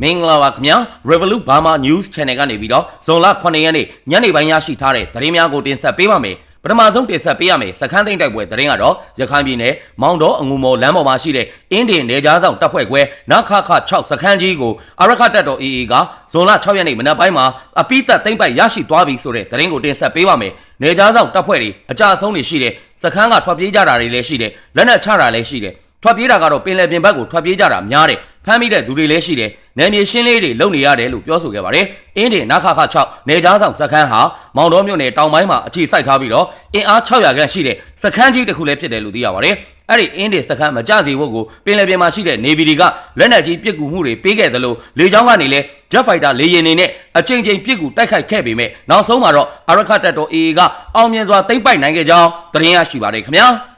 မင်္ဂလာပါခင်ဗျာ Revolut Burma News Channel ကနေပြီးတော့ဇွန်လ9ရက်နေ့ညနေပိုင်းရရှိထားတဲ့သတင်းများကိုတင်ဆက်ပေးပါမယ်ပထမဆုံးတင်ဆက်ပေးရမယ်စခန်းသိမ်းတိုက်ပွဲသတင်းကတော့ရခိုင်ပြည်နယ်မောင်တော်အငူမော်လမ်းပေါ်မှာရှိတဲ့အင်းဒင်နေကြားဆောင်တပ်ဖွဲ့ခွဲနခခ6စခန်းကြီးကိုအရခတပ်တော် AA ကဇွန်လ6ရက်နေ့မနက်ပိုင်းမှာအပိသက်သိမ်းပိုက်ရရှိသွားပြီဆိုတဲ့သတင်းကိုတင်ဆက်ပေးပါမယ်နေကြားဆောင်တပ်ဖွဲ့တွေအကြအဆုံးတွေရှိတဲ့စခန်းကထွက်ပြေးကြတာတွေလည်းရှိတယ်လက်နက်ချတာလည်းရှိတယ်ထွက်ပြေးတာကတော့ပင်လယ်ပြင်ဘက်ကိုထွက်ပြေးကြတာများတယ် ဖမ်းမိတဲ့သူတွေလည်းရှိတယ်နယ်မြေရှင်းလေးတွေလုပ်နေရတယ်လို့ပြောဆိုခဲ့ပါတယ်အင်းတင်နခခ6နေကြားဆောင်စခန်းဟာမောင်တော်မြို့နယ်တောင်ပိုင်းမှာအခြေစိုက်ထားပြီးတော့အင်အား600ခန့်ရှိတဲ့စခန်းကြီးတစ်ခုလည်းဖြစ်တယ်လို့သိရပါတယ်အဲ့ဒီအင်းတင်စခန်းမကြစီဖို့ကိုပင်လယ်ပြင်မှာရှိတဲ့ Navy တွေကလက်နက်ကြီးပစ်ကူမှုတွေပေးခဲ့တယ်လို့လေကြောင်းကနေလည်း Jet Fighter လေယာဉ်တွေနဲ့အချိန်ချင်းပစ်ကူတိုက်ခိုက်ခဲ့ပေမဲ့နောက်ဆုံးမှာတော့အရခတပ်တော် AA ကအောင်မြင်စွာသိမ်းပိုက်နိုင်ခဲ့ကြောင်းသတင်းရရှိပါတယ်ခင်ဗျာ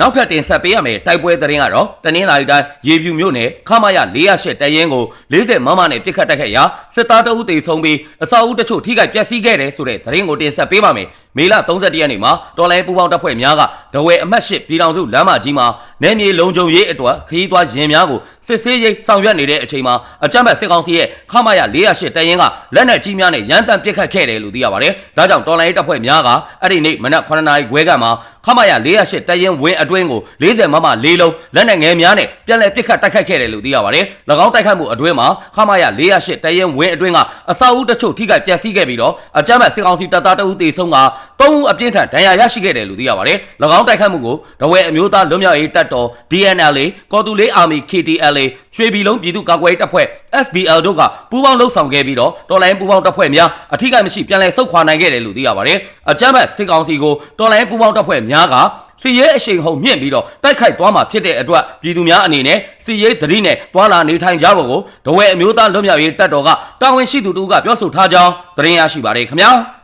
နောက်ထပ်တင်ဆက်ပေးရမယ်တိုက်ပွဲသတင်းကတော့တနင်္လာရီတိုင်းရေပြူမြို့နယ်ခမရ408တရင်ကို40မမနဲ့ပြစ်ခတ်တိုက်ခိုက်ရာစစ်သားတအုပ်တေဆုံးပြီးအစာအုပ်တချို့ထိခိုက်ပျက်စီးခဲ့တယ်ဆိုတဲ့သတင်းကိုတင်ဆက်ပေးပါမယ်မေလ31ရက်နေ့မှာတော်လိုင်းပူပေါင်းတပ်ဖွဲ့များကဒဝဲအမတ်၈ပြည်တော်စုလမ်းမကြီးမှာနယ်မြေလုံခြုံရေးအတွက်ခရီးသွားရင်များကိုစစ်ဆေးရေးဆောင်ရွက်နေတဲ့အချိန်မှာအကြမ်းဖက်စစ်ကောင်စီရဲ့ခမရ408တရင်ကလက်နက်ကြီးများနဲ့ရန်တမ်းပစ်ခတ်ခဲ့တယ်လို့သိရပါတယ်ဒါကြောင့်တော်လိုင်းတပ်ဖွဲ့များကအဲ့ဒီနေ့မနက်9နာရီခွဲကမှ ခမရ408တရင်ဝင်းအတွင်းကို40မမ၄လုံးလက်နက်ငယ်များနဲ့ပြန်လည်ပစ်ခတ်တိုက်ခိုက်ခဲ့တယ်လို့သိရပါတယ်။၎င်းတိုက်ခိုက်မှုအတွင်းမှာခမရ408တရင်ဝင်းအတွင်းကအစာအုပ်တချို့ထိခိုက်ပျက်စီးခဲ့ပြီးတော့အကြမ်းဖက်စစ်ကောင်စီတပ်သားတအုပ်တေဆုံးက3ဦးအပြင်းထန်ဒဏ်ရာရရှိခဲ့တယ်လို့သိရပါတယ်။၎င်းတိုက်ခိုက်မှုကိုဒဝဲအမျိုးသားလွတ်မြောက်ရေးတပ်တော် DNLA ကော်တူလေး Army KTLA ရွှေပြည်လုံးပြည်သူ့ကာကွယ်ရေးတပ်ဖွဲ့ SBL တို့ကပူးပေါင်းလှုပ်ဆောင်ခဲ့ပြီးတော့တော်လိုင်းပူးပေါင်းတပ်ဖွဲ့များအထူးကမရှိပြန်လည်ဆုတ်ခွာနိုင်ခဲ့တယ်လို့သိရပါတယ်။အကြမ်းဖက်စစ်ကောင်စီကိုတော်လိုင်းပူးပေါင်းတပ်ဖွဲ့များကစီရဲအရှိန်ဟုန်မြင့်ပြီးတော့တိုက်ခိုက်သွားမှာဖြစ်တဲ့အတွက်ပြည်သူများအနေနဲ့စီရဲသတိနဲ့တွာလာနေထိုင်ကြဖို့ကိုဒဝဲအမျိုးသားလွတ်မြောက်ရေးတပ်တော်ကတာဝန်ရှိသူတို့ကပြောဆိုထားကြောင်းသတင်းရရှိပါတယ်ခင်ဗျာ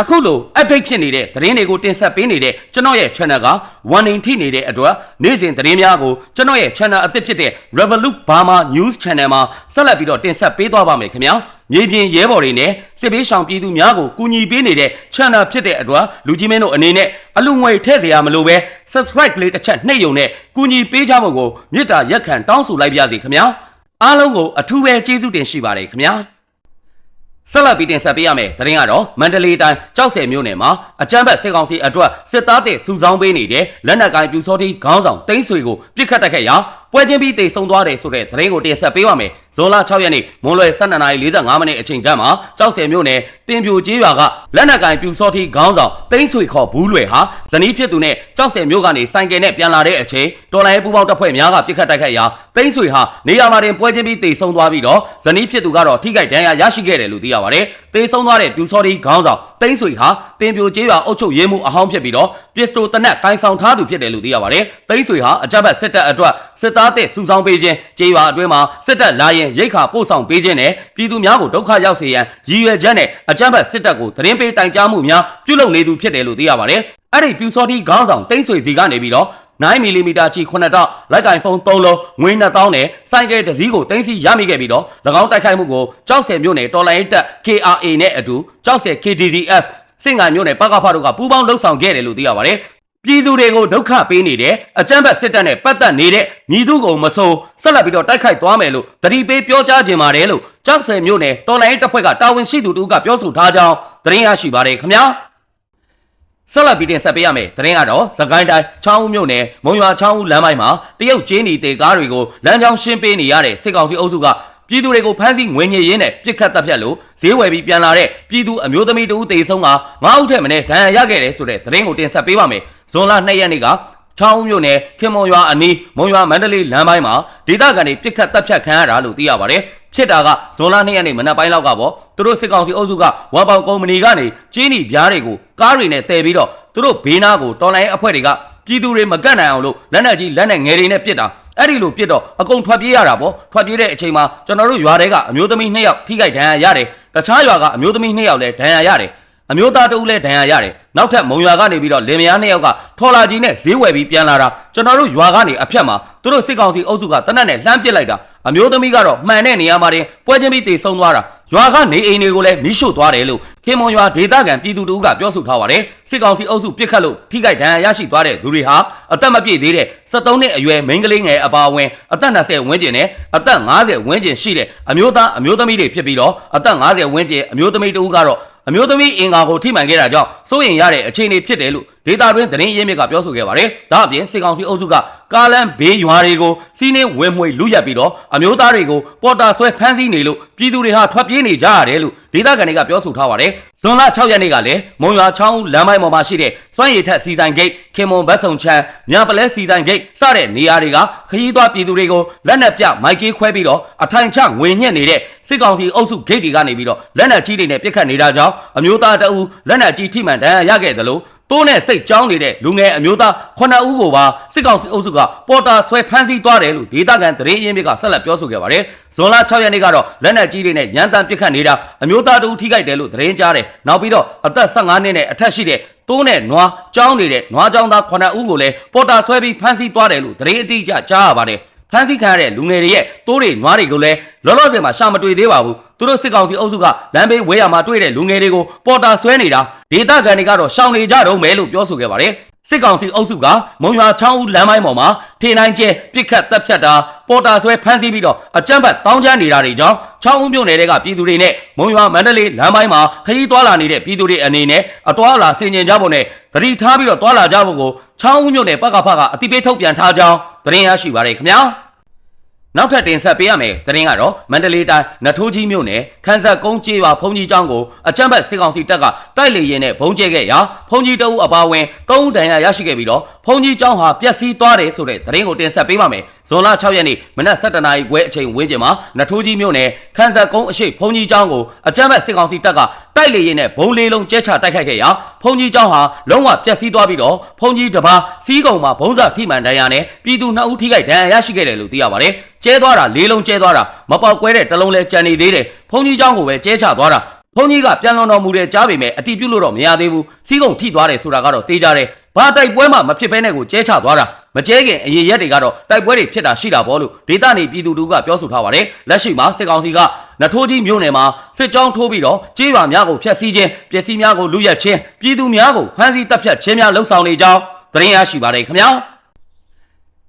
အခုလို update ဖြစ်နေတဲ့သတင်းတွေကိုတင်ဆက်ပေးနေတဲ့ကျွန်တော်ရဲ့ channel က warning ထိနေတဲ့အတွက်နေ့စဉ်သတင်းများကိုကျွန်တော်ရဲ့ channel အသစ်ဖြစ်တဲ့ Revolut Burma News Channel မှာဆက်လက်ပြီးတော့တင်ဆက်ပေးသွားပါမယ်ခင်ဗျာမြေပြင်ရဲဘော်တွေနဲ့စစ်ပေးရှောင်ပြည်သူများကိုကူညီပေးနေတဲ့ channel ဖြစ်တဲ့အတွက်လူကြီးမင်းတို့အနေနဲ့အလူငွေထည့်เสียရမလို့ပဲ subscribe လေးတစ်ချက်နှိပ်ယုံနဲ့ကူညီပေးကြဖို့ကိုမေတ္တာရက်ခံတောင်းဆိုလိုက်ပါစီခင်ဗျာအားလုံးကိုအထူးပဲကျေးဇူးတင်ရှိပါတယ်ခင်ဗျာ ဆက်လက်ပြီးတင်ဆက်ပေးရမယ်။သတင်းကတော့မန္တလေးတိုင်းကြောက်ဆယ်မြို့နယ်မှာအကြမ်းဖက်စစ်ကောင်စီအတွက်စစ်သားတဲ့စုဆောင်းပေးနေတဲ့လက်နက်ကိုင်ပြူစောတိခေါင်းဆောင်တိမ့်ဆွေကိုပြစ်ခတ်တိုက်ခဲ့ရာ ပွဲချင်းပြီးတေဆုံသွားတယ်ဆိုတဲ့သတင်းကိုတင်ဆက်ပေးပါမယ်။ဇွန်လ6ရက်နေ့မွန်းလွယ်12:45မိနစ်အချိန်တန်းမှာကြောက်ဆယ်မြို့နယ်တင်ပြိုကျေးရွာကလက်နက်ကိုင်ပြူစောတိခေါင်းဆောင်တိမ့်ဆွေခေါ်ဘူးလွယ်ဟာဇနီးဖြစ်သူနဲ့ကြောက်ဆယ်မြို့ကနေစိုင်ကယ်နဲ့ပြန်လာတဲ့အချိန်တော်လိုင်းပူပေါင်းတပ်ဖွဲ့များကပြစ်ခတ်တိုက်ခိုက်ရာတိမ့်ဆွေဟာနေရာမှာတင်ပွဲချင်းပြီးတေဆုံသွားပြီးတော့ဇနီးဖြစ်သူကတော့ထိခိုက်ဒဏ်ရာရရှိခဲ့တယ်လို့သိရပါတယ်။တေဆုံးသွားတဲ့ပြူစောတိခေါင်းဆောင်တိမ့်ဆွေဟာတင်ပြိုကျေးရွာအုပ်ချုပ်ရေးမှုအဟောင်းဖြစ်ပြီးတော့ပစ္စတိုတနက်ကိုင်းဆောင်ထားသူဖြစ်တယ်လို့သိရပါတယ်။တိမ့်ဆွေဟာအကြမ်းဖက်စစ်တပ်အတွက်စစ်သားတဲ့စုဆောင်းပေးခြင်းကျေးရွာအတွင်းမှာစစ်တပ်လာရင်ရိတ်ခါပို့ဆောင်ပေးခြင်းနဲ့ပြည်သူများကိုဒုက္ခရောက်စေရန်ရည်ရွယ်ချက်နဲ့အကြမ်းဖက်စစ်တပ်ကိုသတင်းပေးတိုင်ကြားမှုများပြုလုပ်နေသူဖြစ်တယ်လို့သိရပါတယ်။အဲ့ဒီပြူစောတိခေါင်းဆောင်တိမ့်ဆွေစီကနေပြီးတော့9မီလီမီတာကြီး9တောက်လိုက်ကင်ဖုန်း3လုံးငွေ2000နဲ့စိုင်းကဲတစ်စီးကိုတင်စီရမိခဲ့ပြီးတော့၎င်းတိုက်ခိုက်မှုကိုကြောက်ဆယ်မြို့နယ်တော်လိုင်းတပ် KRA နဲ့အတူကြောက်ဆယ် KDDF စင်္ကာမြို့နယ်ပကဖတို့ကပူးပေါင်းလှုပ်ဆောင်ခဲ့တယ်လို့သိရပါတယ် ပြည်သူတွေကိုဒုက္ခပေးနေတဲ့အကြမ်းဖက်စစ်တပ်နဲ့ပတ်သက်နေတဲ့ညီသူကိုမဆိုးဆက်လက်ပြီးတော့တိုက်ခိုက်သွားမယ်လို့တတိပေးပြောကြားခြင်းပါတယ်လို့ကြောက်ဆယ်မြို့နယ်တော်လိုင်းတပ်ဖွဲ့ကတာဝန်ရှိသူတို့ကပြောဆိုထားကြောင်းသတင်းရရှိပါတယ်ခင်ဗျာဆက်လက်ပြီးတင်ဆက်ပေးရမယ်။သတင်းကတော့သကိုင်းတိုင်းချောင်းဦးမြို့နယ်မုံရွာချောင်းဦးလမ်းပိုင်းမှာတရုတ်ကျင်းနေတဲ့ကားတွေကိုလမ်းကြောင်းရှင်းပေးနေရတဲ့စစ်ကောင်စီအုပ်စုက ပြည်သူတွေကိုဖမ်းဆီးငွေညစ်ရင်းနဲ့ပြစ်ခတ်တပ်ဖြတ်လို့ဈေးဝယ်ပြီးပြန်လာတဲ့ပြည်သူအမျိုးသမီးတဦးတေဆုံးကငါးဦးထက်မင်းဒဏ်ရာရခဲ့တယ်ဆိုတဲ့သတင်းကိုတင်ဆက်ပေးပါမယ်။ဇွန်လ2ရက်နေ့ကချောင်းဦးမြို့နယ်ခင်မွန်ရွာအနီးမုံရွာမန္တလေးလမ်းပိုင်းမှာဒေသခံတွေပြစ်ခတ်တပ်ဖြတ်ခံရတာလို့သိရပါတယ်။ဖြစ်တာကဇွန်လ2ရက်နေ့မနက်ပိုင်းလောက်ကပေါ့သူတို့စစ်ကောင်စီအုပ်စုကဝမ်ပေါင်ကုမ္ပဏီကနေကျင်းနီပြားတွေကိုကားတွေနဲ့တည်ပြီးတော့သူတို့ဘေးနားကိုတော်လိုင်းအဖွဲ့တွေကပြည်သူတွေမကတ်နိုင်အောင်လို့လက်နက်ကြီးလက်နက်ငယ်တွေနဲ့ပစ်တာ အဲ့ဒီလိုပစ်တော့အကုန်ထွက်ပြေးရတာပေါ့ထွက်ပြေးတဲ့အချိန်မှာကျွန်တော်တို့ရွာတွေကအမျိုးသမီး2ယောက်ထိခိုက်ဒဏ်ရာရတယ်တခြားရွာကအမျိုးသမီး2ယောက်လည်းဒဏ်ရာရတယ်အမျိုးသားတဦးလည်းဒဏ်ရာရတယ်နောက်ထပ်မုံရွာကနေပြီးတော့လင်မယား2ယောက်ကထော်လာကြီးနဲ့ဈေးဝယ်ပြီးပြန်လာတာကျွန်တော်တို့ရွာကနေအဖြတ်မှာသူတို့စစ်ကောင်စီအုပ်စုကတနက်နဲ့လှမ်းပစ်လိုက်တာအမျိုးသမီးကတော့မှန်တဲ့နေရာမှာတင်ပွဲချင်းပြီးတေဆုံးသွားတာ ရွာကနေအိမ်တွေကိုလည်းမိရှို့သွားတယ်လို့ခင်မွန်ရွာဒေသခံပြည်သူတို့ကပြောဆိုထားပါတယ်စစ်ကောင်စီအုပ်စုပြစ်ခတ်လို့ထိခိုက်ဒဏ်ရာရရှိသွားတဲ့သူတွေဟာအသက်မပြည့်သေးတဲ့73နှစ်အရွယ်မိန်းကလေးငယ်အပါအဝင်အသက်20ဝန်းကျင်နဲ့အသက်50ဝန်းကျင်ရှိတဲ့အမျိုးသားအမျိုးသမီးတွေဖြစ်ပြီးတော့အသက်50ဝန်းကျင်အမျိုးသမီးတို့ကတော့အမျိုးသမီးအင်္ဂါကိုထိမှန်ခဲ့တာကြောင့်စိုးရင်ရတဲ့အခြေအနေဖြစ်တယ်လို့ ဒေတာတွင်သတင်းရင်းမြစ်ကပြောဆိုခဲ့ပါတယ်။ဒါအပြင်စေကောင်စီအုပ်စုကကာလန်ဘေးရွာတွေကိုစီးနှင်းဝဲမွေလူရက်ပြီးတော့အမျိုးသားတွေကိုပေါ်တာဆွဲဖမ်းဆီးနေလို့ပြည်သူတွေဟာထွက်ပြေးနေကြရတယ်လို့ဒေတာကန်တွေကပြောဆိုထားပါတယ်။ဇွန်လ6ရက်နေ့ကလည်းမုံရွာချောင်းလမ်းမိုက်ပေါ်မှာရှိတဲ့စွမ်းရည်ထက်စီဆိုင်ဂိတ်ခင်မွန်ဘတ်ဆုံချမ်းမြပလဲစီဆိုင်ဂိတ်စတဲ့နေရာတွေကခရီးသွားပြည်သူတွေကိုလက်နက်ပြမိုက်ကြီးခွဲပြီးတော့အထိုင်ချငွေညက်နေတဲ့စစ်ကောင်စီအုပ်စုဂိတ်တွေကနေပြီးတော့လက်နက်ကြီးတွေနဲ့ပစ်ခတ်နေတာကြောင့်အမျိုးသားတအူလက်နက်ကြီးထိမှန်ဒဏ်ရာရခဲ့တယ်လို့ တိုးနဲ့စိတ်ကြောင်းနေတဲ့လူငယ်အမျိုးသား9ဦးကိုပါစစ်ကောင်စီအုပ်စုကပေါ်တာဆွဲဖမ်းဆီးသွားတယ်လို့ဒေသခံသတင်းရင်းမြစ်ကဆက်လက်ပြောဆိုခဲ့ပါတယ်။ဇွန်လ6ရက်နေ့ကတော့လက်နက်ကြီးတွေနဲ့ရန်တမ်းပစ်ခတ်နေတာအမျိုးသားတဦးထိခိုက်တယ်လို့သတင်းကြားတယ်။နောက်ပြီးတော့အသက်15နှစ်နဲ့အထက်ရှိတဲ့တိုးနဲ့နွားကြောင်းနေတဲ့နွားကြောင်းသား9ဦးကိုလည်းပေါ်တာဆွဲပြီးဖမ်းဆီးသွားတယ်လို့သတင်းအတိအကျကြားရပါတယ်။ ဖမ်းဆီးခံရတဲ့လူငယ်တွေရဲ့တိုးတွေနွားတွေကိုလည်းလောလောဆယ်မှာရှာမတွေ့သေးပါဘူးသူတို့စစ်ကောင်စီအုပ်စုကလမ်းဘေးဝဲရမှာတွေ့တဲ့လူငယ်တွေကိုပေါ်တာဆွဲနေတာဒေသခံတွေကတော့ရှောင်နေကြတော့မယ်လို့ပြောဆိုခဲ့ပါတယ် စစ်ကောင်စီအုပ်စုကမုံရွာချောင်းဦးလမ်းပိုင်းပေါ်မှာထေနိုင်ကျဲပြစ်ခတ်တပ်ဖြတ်တာပေါ်တာဆွဲဖမ်းဆီးပြီးတော့အကြမ်းဖက်တောင်းကျမ်းနေတာတွေကြောင့်ချောင်းဦးမြို့နယ်တွေကပြည်သူတွေနဲ့မုံရွာမန္တလေးလမ်းပိုင်းမှာခရီးသွားလာနေတဲ့ပြည်သူတွေအနေနဲ့အသွားအလာဆင်ញင်ကြဖို့နဲ့သတိထားပြီးတော့သွားလာကြဖို့ကိုချောင်းဦးမြို့နယ်ပကဖကအတိပေးထုတ်ပြန်ထားကြောင်းသတင်းရရှိပါရခင်ဗျာ နောက်ထပ်တင်ဆက်ပေးရမယ်သတင်းကတော့မန္တလေးတိုင်းနထိုးကြီးမြို့နယ်ခန်းဆက်ကုန်းကျေးရွာဘုံကြီးကျောင်းကိုအကြမ်းဖက်စစ်ကောင်စီတပ်ကတိုက်လေရင်နဲ့ဘုံကျဲခဲ့ရာဘုံကြီးတအုပ်အပါဝင်၃ဦးဒဏ်ရာရရှိခဲ့ပြီးတော့ဘုံကြီးကျောင်းဟာပျက်စီးသွားတယ်ဆိုတဲ့သတင်းကိုတင်ဆက်ပေးပါမယ်ဇွန်လ6ရက်နေ့မနက်7:00နာရီခွဲအချိန်ဝန်းကျင်မှာနထိုးကြီးမြို့နယ်ခန်းဆက်ကုန်းအရှိဘုံကြီးကျောင်းကိုအကြမ်းဖက်စစ်ကောင်စီတပ်ကတိုက်လေရင်နဲ့ဘုံလေးလုံးကျဲချတိုက်ခိုက်ခဲ့ရာဘုံကြီးကျောင်းဟာလုံးဝပျက်စီးသွားပြီးတော့ဘုံကြီးတစ်ပါးစီးကုံမှာဘုံစာထိမှန်ဒဏ်ရာနဲ့ပြည်သူ2ဦးထိခိုက်ဒဏ်ရာရရှိခဲ့တယ်လို့သိရပါတယ်ကျဲသွားတာလေးလုံးကျဲသွားတာမပေါက်ကွဲတဲ့တစ်လုံးလဲကြံနေသေးတယ်ဘုံကြီးကျောင်းကိုပဲကျဲချသွားတာဘုံကြီးကပြန်လွန်တော်မူတဲ့ကြားပေမဲ့အတိပြုလို့တော့မရသေးဘူးစီးကုံထိသွားတယ်ဆိုတာကတော့သိကြတယ်ဘာတိုက်ပွဲမှမဖြစ်ဘဲနဲ့ကိုကျဲချသွားတာမကျဲခင်အရေးရက်တွေကတော့တိုက်ပွဲတွေဖြစ်တာရှိတာပေါ့လို့ဒေသနေပြည်သူတို့ကပြောဆိုထားပါတယ်လက်ရှိမှာစစ်ကောင်စီကနထိုးကြီးမြို့နယ်မှာစစ်ကြောင်းထိုးပြီးတော့ကြေးရွာများကိုဖျက်ဆီးခြင်းပစ္စည်းများကိုလူရက်ခြင်းပြည်သူများကိုဖမ်းဆီးတပ်ဖြတ်ခြင်းများလှုပ်ဆောင်နေကြောင်းသတင်းရရှိပါတယ်ခင်ဗျာ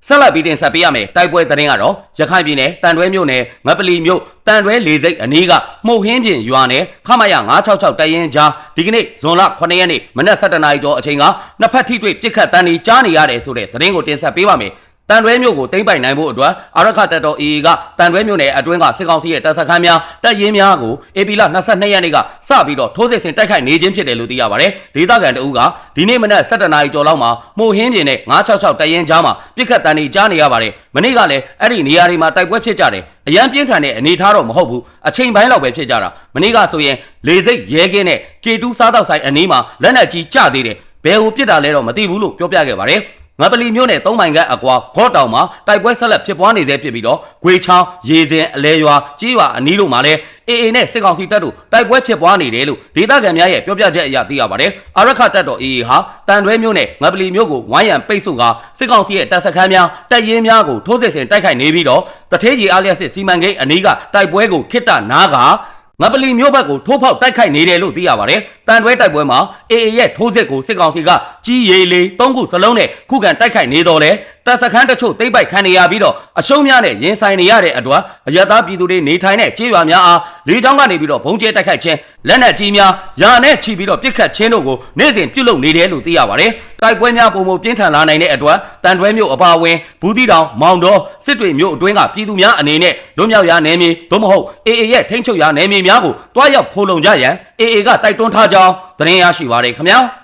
ဆက်လက်ပြီးတင်ဆက်ပေးရမယ်တိုက်ပွဲသတင်းကတော့ရခိုင်ပြည်နယ်တန်တွဲမြို့နယ်ငပလီမြို့တန်တွဲလေစိတ်အနီးကမှုတ်ဟင်းပြင်ရွာနယ်ခမရ966တရင်ကြားဒီကနေ့ဇွန်လ9ရက်နေ့မနက်7:00နာရီကျော်အချိန်ကနှစ်ဖက်ထိတွေ့ပြစ်ခတ်တန်းကြီးကြားနေရတယ်ဆိုတဲ့သတင်းကိုတင်ဆက်ပေးပါမယ် တန်တွဲမြို့ကိုတိမ့်ပိုင်နိုင်ဖို့အတွက်အာရခတပ်တော် AA ကတန်တွဲမြို့နယ်အတွင်းကစစ်ကောင်စီရဲ့တပ်စခန်းများတပ်ရင်းများကို AP လ22ရက်နေ့ကစပြီးတော့ထိုးစစ်ဆင်တိုက်ခိုက်နေခြင်းဖြစ်တယ်လို့သိရပါတယ်။ဒေသခံတအူးကဒီနေ့မနက်7:00နာရီကျော်လောက်မှာမှုဟင်းပြင်နဲ့966တပ်ရင်းကြားမှာပြစ်ခတ်တန်းတွေကြားနေရပါတယ်။မနေ့ကလည်းအဲ့ဒီနေရာတွေမှာတိုက်ပွဲဖြစ်ကြတယ်။အရန်ပြင်းထန်တဲ့အနေထားတော့မဟုတ်ဘူး။အချိန်ပိုင်းလောက်ပဲဖြစ်ကြတာ။မနေ့ကဆိုရင်လေစိတ်ရဲကင်းနဲ့ K2 စားတော့ဆိုင်အနီးမှာလက်နက်ကြီးကျသေးတယ်။ဘယ်ဟိုပြစ်တာလဲတော့မသိဘူးလို့ပြောပြခဲ့ပါတယ်။ ငါပလီမြို့နယ်၃မိုင်ခန့်အကွာခေါတောင်မှာတိုက်ပွဲဆက်လက်ဖြစ်ပွားနေဆဲဖြစ်ပြီးတော့ဂွေချောင်းရေစင်အလဲရွာကြီးရွာအနီးတို့မှာလည်းအေအေနဲ့စစ်ကောင်စီတပ်တို့တိုက်ပွဲဖြစ်ပွားနေတယ်လို့ဒေသခံများရဲ့ပြောပြချက်အရသိရပါတယ်။အာရခတပ်တော်အေအေဟာတန်တွဲမြို့နယ်ငါပလီမြို့ကိုဝိုင်းရံပိတ်ဆို့ကစစ်ကောင်စီရဲ့တပ်စခန်းများတပ်ရင်းများကိုထိုးစစ်ဆင်တိုက်ခိုက်နေပြီးတော့တထေးကြီးအားလျက်စစ်စီမံကိန်းအနီးကတိုက်ပွဲကိုခိတ္တနားက ငပလီမြို့ဘက်ကိုထိုးဖောက်တိုက်ခိုက်နေတယ်လို့သိရပါတယ်။တန်တွဲတိုက်ပွဲမှာ AA ရဲ့ထိုးစစ်ကိုစစ်ကောင်စီကကြီးရီလေး၃ခုစလုံးနဲ့ခုခံတိုက်ခိုက်နေတော့လေ တပ်စခန်းတချို့သိမ့်ပိုက်ခံနေရပြီးတော့အရှုံးများနဲ့ရင်ဆိုင်နေရတဲ့အတွက်အရသာပြည်သူတွေနေထိုင်တဲ့ကျေးရွာများအားလေကြောင်းကနေပြီးတော့ဘုံကျဲတိုက်ခိုက်ခြင်းလက်နက်ကြီးများယာနဲ့ချီပြီးတော့ပစ်ခတ်ခြင်းတို့ကိုနေ့စဉ်ပြုလုပ်နေတယ်လို့သိရပါတယ်။တိုက်ပွဲများပုံမပြင်းထန်လာနိုင်တဲ့အတွက်တန်တွဲမြို့အပါအဝင်ဘူးတီတောင်မောင်တော်စစ်တွေမြို့အတွင်းကပြည်သူများအနေနဲ့လွတ်မြောက်ရာနယ်မြေသို့မဟုတ် AA ရဲ့ထိန်းချုပ်ရာနယ်မြေများကိုတွားရောက်ခိုးလုံကြရန် AA ကတိုက်တွန်းထားကြောင်းသတင်းရရှိပါတယ်ခင်ဗျာ။